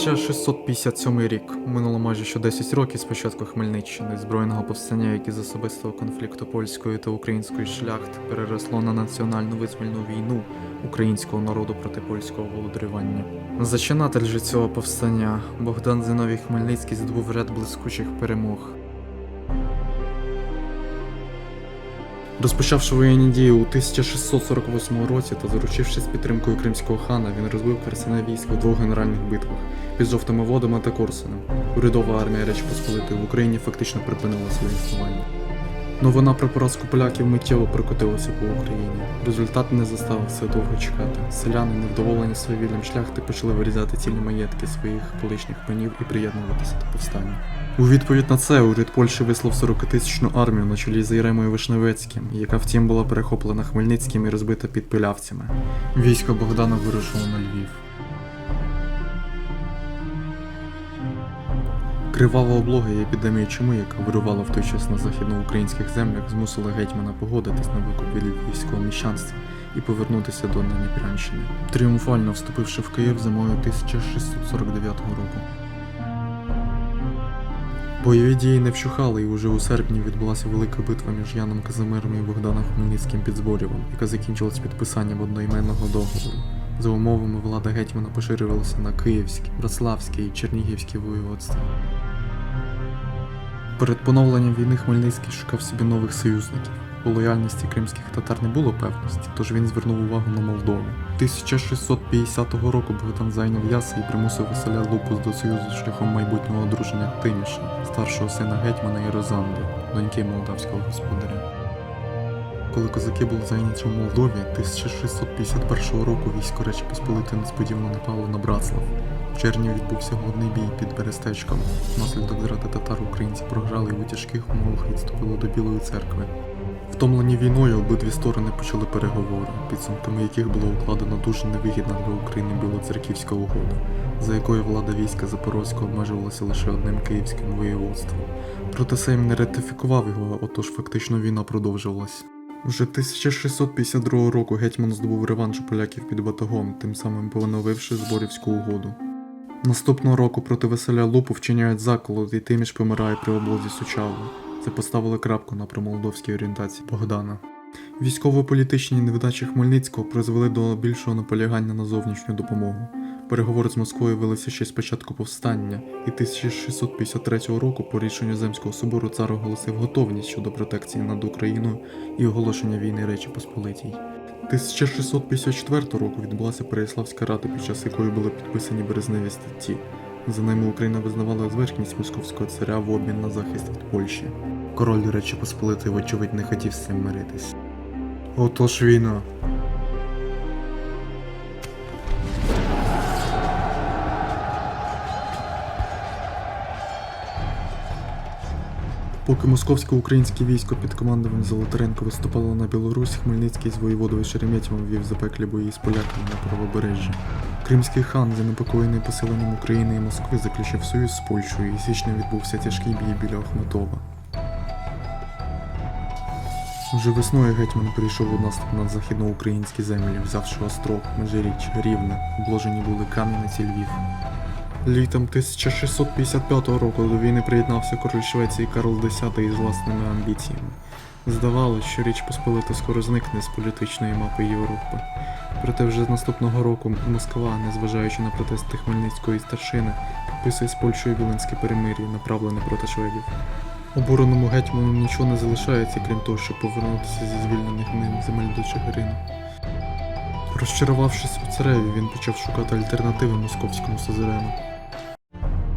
1657 рік. Минуло майже що 10 років з початку Хмельниччини, збройного повстання, яке з особистого конфлікту польської та української шляхт переросло на національну визвольну війну українського народу проти польського володарювання. Зачинатель же цього повстання Богдан Зиновій Хмельницький здобув ряд блискучих перемог. Розпочавши воєнні дії у 1648 році та заручившись підтримкою кримського хана, він розбив персене військо в двох генеральних битвах під жовтими водами та Корсунем. Урядова армія Речі Посполитої в Україні фактично припинила своє існування. Новина про поразку поляків миттєво прокотилася по Україні. Результат не заставив все довго чекати. Селяни, невдоволені своєвільним шляхти, почали вирізати цілі маєтки своїх колишніх панів і приєднуватися до повстання. У відповідь на це уряд Польщі вислав 40-тисячну армію на чолі з Єремою Вишневецьким, яка втім була перехоплена Хмельницьким і розбита під пилявцями. Військо Богдана вирушило на Львів. Кривава облога і епідемія чуми, яка вирувала в той час на західноукраїнських землях, змусила гетьмана погодитись на викуп від військового міщанства і повернутися до Наніпрянщини, тріумфально вступивши в Київ зимою 1649 року. Бойові дії не вщухали, і уже у серпні відбулася велика битва між Яном Казимиром і Богданом Хмельницьким під Зборєвом, яка закінчилась підписанням одноіменного договору. За умовами влада гетьмана поширювалася на Київське, Браславське і Чернігівське воєводства. Перед поновленням війни Хмельницький шукав собі нових союзників. У лояльності кримських татар не було певності, тож він звернув увагу на Молдову. 1650 року Богдан зайняв Яси і примусив Василя Лупус до союзу шляхом майбутнього одруження Тиміша, старшого сина гетьмана і доньки молдавського господаря. Коли козаки були зайняті у Молдові, 1651 року військо Речі Посполитої несподівано напало на Братслав. Червні відбувся головний бій під Берестечком. Внаслідок зради татар українці програли і у тяжких умовах відступили до Білої церкви. Втомлені війною обидві сторони почали переговори, підсумками яких було укладено дуже невигідна для України білоцерківська угода, за якою влада війська Запорозького обмежувалася лише одним київським воєводством. Проте Сейм не ратифікував його, отож фактично війна продовжувалась. Вже 1652 року гетьман здобув реванш поляків під Батагом, тим самим поновивши Зборівську угоду. Наступного року проти Василя Лупу вчиняють заколот, і Тиміш помирає при облозі Сучаву. Це поставили крапку на промолдовській орієнтації Богдана. Військово-політичні невдачі Хмельницького призвели до більшого наполягання на зовнішню допомогу. Переговори з Москвою велися ще з початку повстання, і 1653 року по рішенню Земського собору цар оголосив готовність щодо протекції над Україною і оголошення війни Речі Посполитій. 1654 року відбулася Переяславська рада, під час якої були підписані березневі статті. За ними Україна визнавала зверхність московського царя в обмін на захист від Польщі. Король Речі Посполитої, вочевидь, не хотів з цим миритись. Отож війна. Поки московсько-українське військо під командуванням Золотаренко виступало на Білорусь, Хмельницький з воєводою Шереметєвим вів запеклі бої з поляками на правобережжі. Кримський хан, занепокоєний поселенням України і Москви, заключив союз з Польщею, і січнем відбувся тяжкий бій біля Охматова. Вже весною гетьман прийшов у наступ на західноукраїнські землі, взявши Острог, Межиріч, Рівне, обложені були Кам'янець і Львів. Літом 1655 року до війни приєднався король Швеції Карл X із власними амбіціями. Здавалось, що Річ Посполита скоро зникне з політичної мапи Європи. Проте вже з наступного року Москва, незважаючи на протести Хмельницької старшини, підписує з Польщею Віленське перемир'я, направлене проти шведів. Обороному гетьману нічого не залишається, крім того, щоб повернутися зі звільнених ним земель до Чигирину. Розчарувавшись у цареві, він почав шукати альтернативи московському сузерену.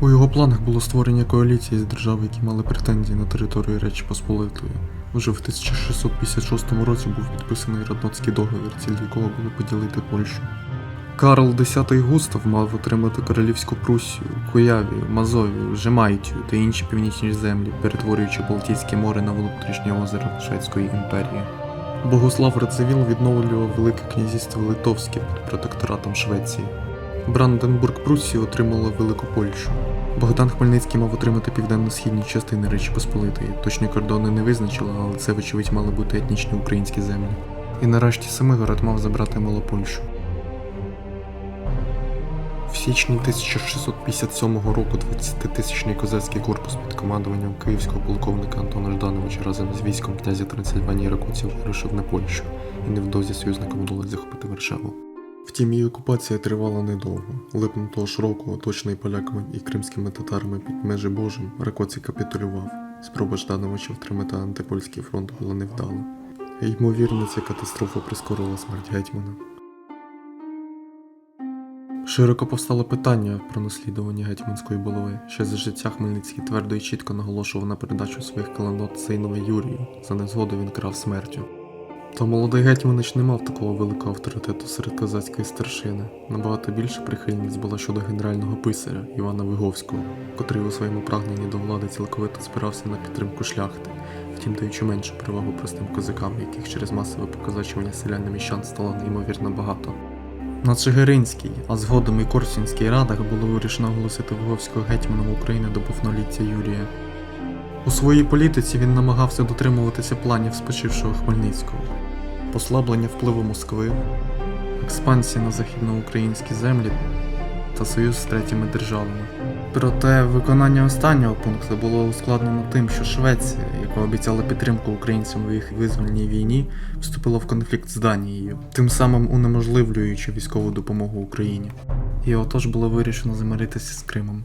У його планах було створення коаліції з держав, які мали претензії на територію Речі Посполитої. Уже в 1656 році був підписаний Радноцький договір, ціль якого було поділити Польщу. Карл X Густав мав отримати королівську Пруссію, Куявію, Мазовію, Жемайтію та інші північні землі, перетворюючи Балтійське море на внутрішнє озеро Шведської імперії. Богослав Радзивіл відновлював Велике князівство Литовське під протекторатом Швеції. Бранденбург Пруссія отримала Велику Польщу. Богдан Хмельницький мав отримати південно-східні частини Речі Посполитої. Точні кордони не визначили, але це, вочевидь, мали бути етнічні українські землі. І нарешті Семигород мав забрати Малопольщу. В січні 1657 року 20-тисячний козацький корпус під командуванням київського полковника Антона Ждановича разом з військом князя Трансильванії Ракуців вирушив на Польщу, і невдовзі союзникам вдалося захопити Варшаву. Втім, її окупація тривала недовго. Липом того ж року, оточений поляками і кримськими татарами під межі Божим, Ракоці капітулював. Спроба Ждановича втримати антипольський фронт була невдала. Ймовірно, ця катастрофа прискорила смерть гетьмана. Широко постало питання про наслідування гетьманської булави. Ще за життя Хмельницький твердо і чітко наголошував на передачу своїх каланот синові Юрію. За незгоду він крав смертю. Та молодий гетьманич не мав такого великого авторитету серед козацької старшини. Набагато більша прихильність була щодо генерального писаря Івана Виговського, котрий у своєму прагненні до влади цілковито спирався на підтримку шляхти, втім даючи меншу перевагу простим козакам, яких через масове показачування селян міщан стало неймовірно багато. На Чигиринській, а згодом і Корсунській радах було вирішено оголосити Виговського гетьманом України до повноліття Юрія. У своїй політиці він намагався дотримуватися планів спочившого Хмельницького, послаблення впливу Москви, експансії на західноукраїнські землі та союз з третіми державами. Проте виконання останнього пункту було ускладнено тим, що Швеція, яка обіцяла підтримку українцям у їх визвольній війні, вступила в конфлікт з Данією, тим самим унеможливлюючи військову допомогу Україні. І отож було вирішено замиритися з Кримом.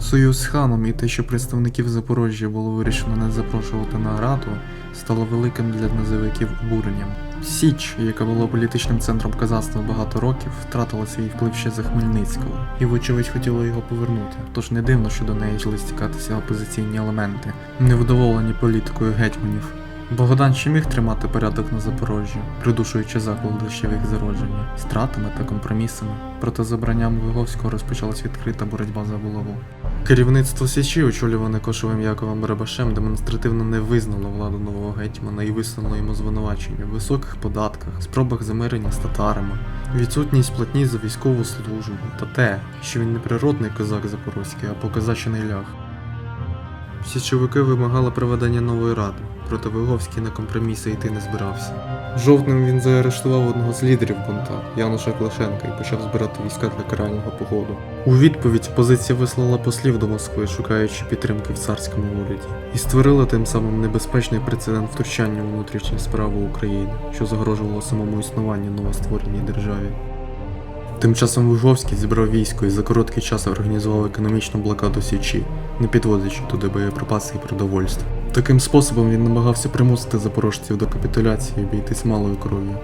Союз з ханом і те, що представників Запоріжжя було вирішено не запрошувати на раду, стало великим для називників обуренням. Січ, яка була політичним центром казацтва багато років, втратила свій вплив ще за Хмельницького, і, вочевидь, хотіла його повернути. Тож не дивно, що до неї почали стікатися опозиційні елементи, невдоволені політикою гетьманів. Богдан ще міг тримати порядок на Запорожжі, придушуючи в їх зародженні, стратами та компромісами. Проте з обранням Виговського розпочалась відкрита боротьба за булаву. Керівництво Січі, очолюване Кошовим Яковом Барабашем, демонстративно не визнало владу нового гетьмана і висунуло йому звинувачення в високих податках, спробах замирення з татарами, відсутність платні за військову службу та те, що він не природний козак запорозький, а показачений лях. Січовики вимагали проведення нової ради, проте Виговський на компроміси йти не збирався. Жовтним він заарештував одного з лідерів бунта Януша Клашенка і почав збирати війська для карального походу. У відповідь опозиція вислала послів до Москви, шукаючи підтримки в царському уряді, і створила тим самим небезпечний прецедент втручання у внутрішні справи України, що загрожувало самому існуванню новоствореній державі. Тим часом Виговський зібрав військо і за короткий час організував економічну блокаду Січі, не підвозячи туди боєприпаси і продовольство. Таким способом він намагався примусити запорожців до капітуляції і обійтись малою кров'ю.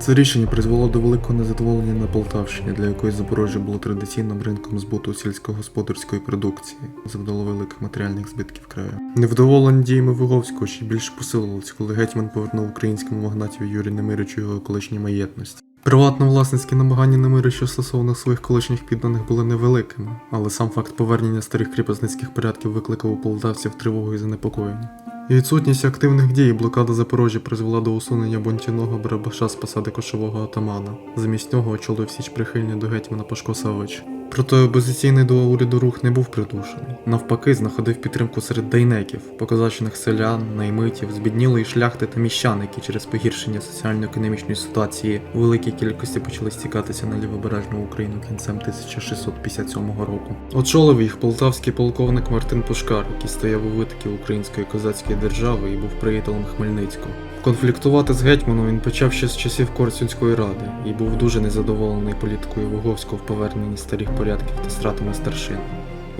Це рішення призвело до великого незадоволення на Полтавщині, для якої Запорожжя було традиційним ринком збуту сільськогосподарської продукції, завдало великих матеріальних збитків краю. Невдоволення діями Виговського ще більше посилилось, коли гетьман повернув українському магнатію Юрію Немиричу його колишні маєтності. Приватно-власницькі намагання Немирича стосовно своїх колишніх підданих були невеликими, але сам факт повернення старих кріпосницьких порядків викликав у полтавців тривогу і занепокоєння. І відсутність активних дій блокада Запорожжя призвела до усунення бунтівного Барабаша з посади кошового атамана. Замість нього очолив січ прихильний до гетьмана Пашко Савич. Проте опозиційний до уряду рух не був придушений. Навпаки, знаходив підтримку серед дайнеків, показачених селян, наймитів, збіднілої шляхти та міщан, які через погіршення соціально-економічної ситуації у великій кількості почали стікатися на лівобережну Україну кінцем 1657 року. Очолив їх полтавський полковник Мартин Пушкар, який стояв у витокі української козацької держави і був приятелем Хмельницького. Конфліктувати з гетьманом він почав ще з часів Корсунської ради і був дуже незадоволений політикою Вуговського в поверненні старих порядків та стратами старшин.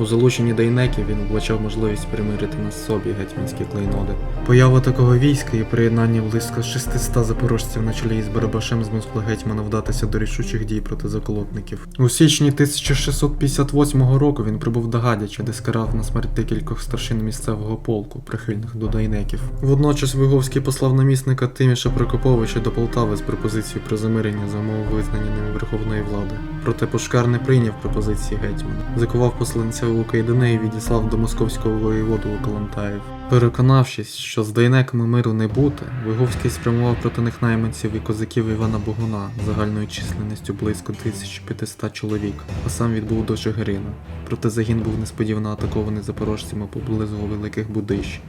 У залученні дайнеків він вбачав можливість примирити на собі гетьманські клейноди. Поява такого війська і приєднання близько 600 запорожців на чолі із Барабашем змусили гетьмана вдатися до рішучих дій проти заколотників. У січні 1658 року він прибув до Гадяча, де скарав на смерть декількох старшин місцевого полку, прихильних до дайнеків. Водночас Виговський послав намісника Тиміша Прокоповича до Полтави з пропозицією про замирення за умови визнання ним верховної влади. Проте Пушкар не прийняв пропозиції гетьмана, закував посланця у Кайдане відіслав до московського воєводу у Калантаїв. Переконавшись, що з дайнеками миру не бути, Виговський спрямував проти них найманців і козаків Івана Богуна загальною численністю близько 1500 чоловік, а сам відбув до Чигирина. Проте загін був несподівано атакований запорожцями поблизу Великих Будищ,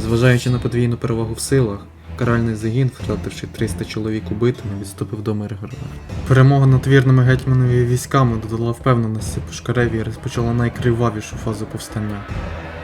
Зважаючи на подвійну перевагу в силах, каральний загін, втративши 300 чоловік убитими, відступив до Миргорода. Перемога над вірними гетьманові військами додала впевненості Пушкареві і розпочала найкривавішу фазу повстання.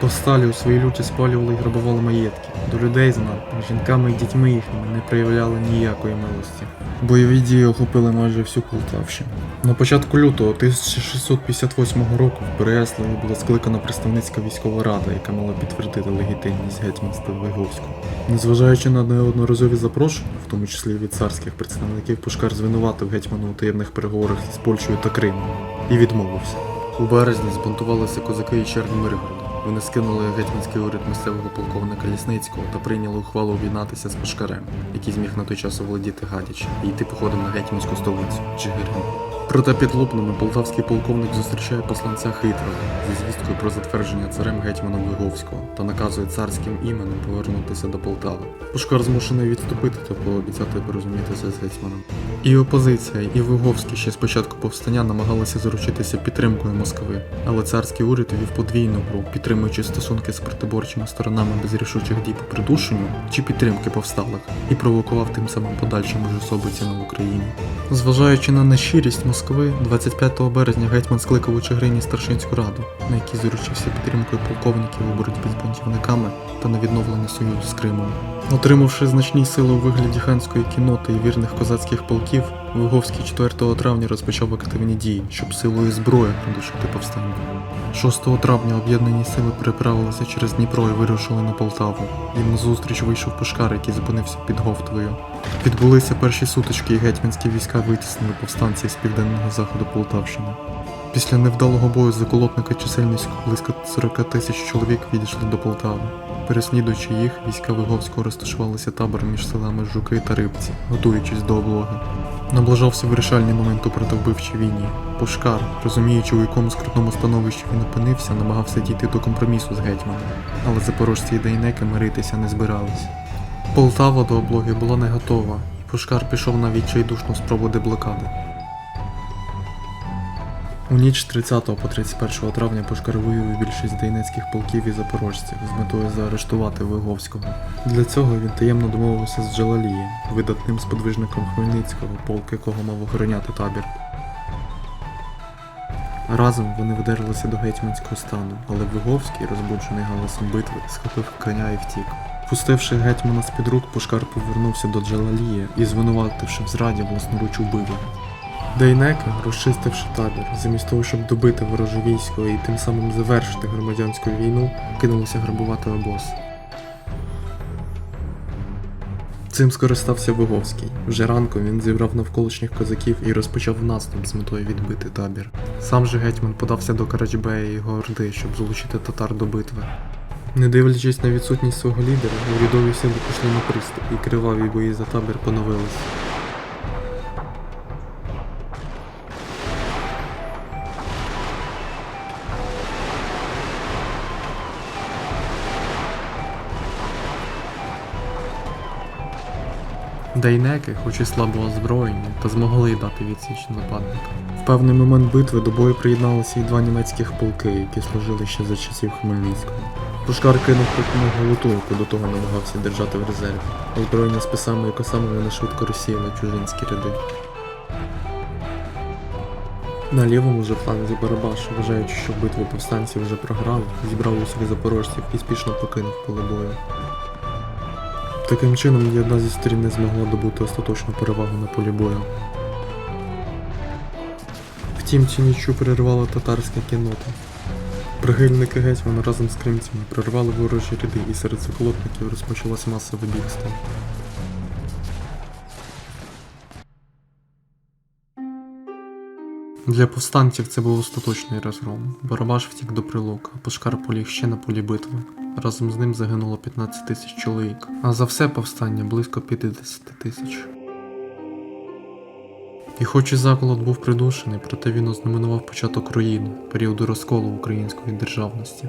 Повсталі у своїй люті спалювали і грабували маєтки. До людей знатних, жінками і дітьми їхніми не проявляли ніякої милості. Бойові дії охопили майже всю Полтавщину. На початку лютого 1658 року в Переяславі була скликана представницька військова рада, яка мала підтвердити легітимність гетьманства Виговського. Незважаючи на неодноразові запрошення, в тому числі від царських представників, Пушкар звинуватив гетьмана у таємних переговорах із Польщею та Кримом і відмовився. У березні збунтувалися козаки і Миргорода. Вони скинули гетьманський уряд місцевого полковника Лісницького та прийняли ухвалу об'єднатися з Пушкарем, який зміг на той час оволодіти Гадяч і йти походом на гетьманську столицю Чигирин. Проте під Лубнами полтавський полковник зустрічає посланця Хитрого зі звісткою про затвердження царем гетьмана Виговського та наказує царським іменем повернутися до Полтави. Пушкар змушений відступити та пообіцяти порозумітися з гетьманом. І опозиція, і Виговський ще з початку повстання намагалися заручитися підтримкою Москви, але царський уряд вів подвійну гру, підтримуючи стосунки з протиборчими сторонами без рішучих дій по придушенню чи підтримки повсталих, і провокував тим самим подальші міжособиці на Україні. Зважаючи на нещирість Москви, 25 березня гетьман скликав у Чигирині старшинську раду, на якій заручився підтримкою полковників у боротьбі з бунтівниками та на відновлення союзу з Кримом. Отримавши значні сили у вигляді ханської кіноти і вірних козацьких полків, Виговський 4 травня розпочав активні дії, щоб силою зброї придушити повстання. 6 травня об'єднані сили переправилися через Дніпро і вирушили на Полтаву. Їм назустріч вийшов Пушкар, який зупинився під Говтовою. Відбулися перші сутички, і гетьманські війська витіснили повстанців з південного заходу Полтавщини. Після невдалого бою заколотника чисельністю близько 40 тисяч чоловік відійшли до Полтави. Переслідуючи їх, війська Виговського розташувалися табором між селами Жуки та Рибці, готуючись до облоги. Наближався вирішальний момент у противбивчій війні. Пушкар, розуміючи, у якому скрутному становищі він опинився, намагався дійти до компромісу з гетьманом, але запорожці і дейнеки миритися не збирались. Полтава до облоги була не готова, і Пушкар пішов на відчайдушну спробу деблокади. У ніч 30 по 31 травня Пушкар виявив більшість дейнецьких полків і запорожців з метою заарештувати Виговського. Для цього він таємно домовився з Джалалієм, видатним сподвижником Хмельницького, полк якого мав охороняти табір. Разом вони видерлися до гетьманського стану, але Виговський, розбуджений галасом битви, схопив коня і втік. Пустивши гетьмана з-під рук, Пушкар повернувся до Джалалія і, звинувативши в зраді, власноруч убив його. Дейнеки, розчистивши табір, замість того, щоб добити вороже військо і тим самим завершити громадянську війну, кинулися грабувати обоз. Цим скористався Виговський. Вже ранком він зібрав навколишніх козаків і розпочав наступ з метою відбити табір. Сам же гетьман подався до Карачбея і його орди, щоб залучити татар до битви. Не дивлячись на відсутність свого лідера, урядові сили пішли на приступ, і криваві бої за табір поновились. Дейнеки, хоч і слабо озброєні, та змогли дати відсіч нападникам. В певний момент битви до бою приєдналися й два німецьких полки, які служили ще за часів Хмельницького. Пушкар кинув них голотунку, до того намагався держати в резерві. Озброєні списами і косами вони швидко розсіяли чужинські ряди. На лівому же фланзі Барабаш, вважаючи, що битву повстанці вже програли, зібрав усіх запорожців і спішно покинув поле бою. Таким чином, ні одна зі сторін не змогла добути остаточну перевагу на полі бою. Втім, цю нічу перервала татарська кіннота. Прихильники гетьмана разом з кримцями прорвали ворожі ряди і серед заколотників розпочалось масове бігство. Для повстанців це був остаточний розгром. Барабаш втік до прилук, а Пушкар поліг ще на полі битви. Разом з ним загинуло 15 тисяч чоловік, а за все повстання близько 50 тисяч. І хоч і заколот був придушений, проте він ознаменував початок руїни, періоду розколу української державності.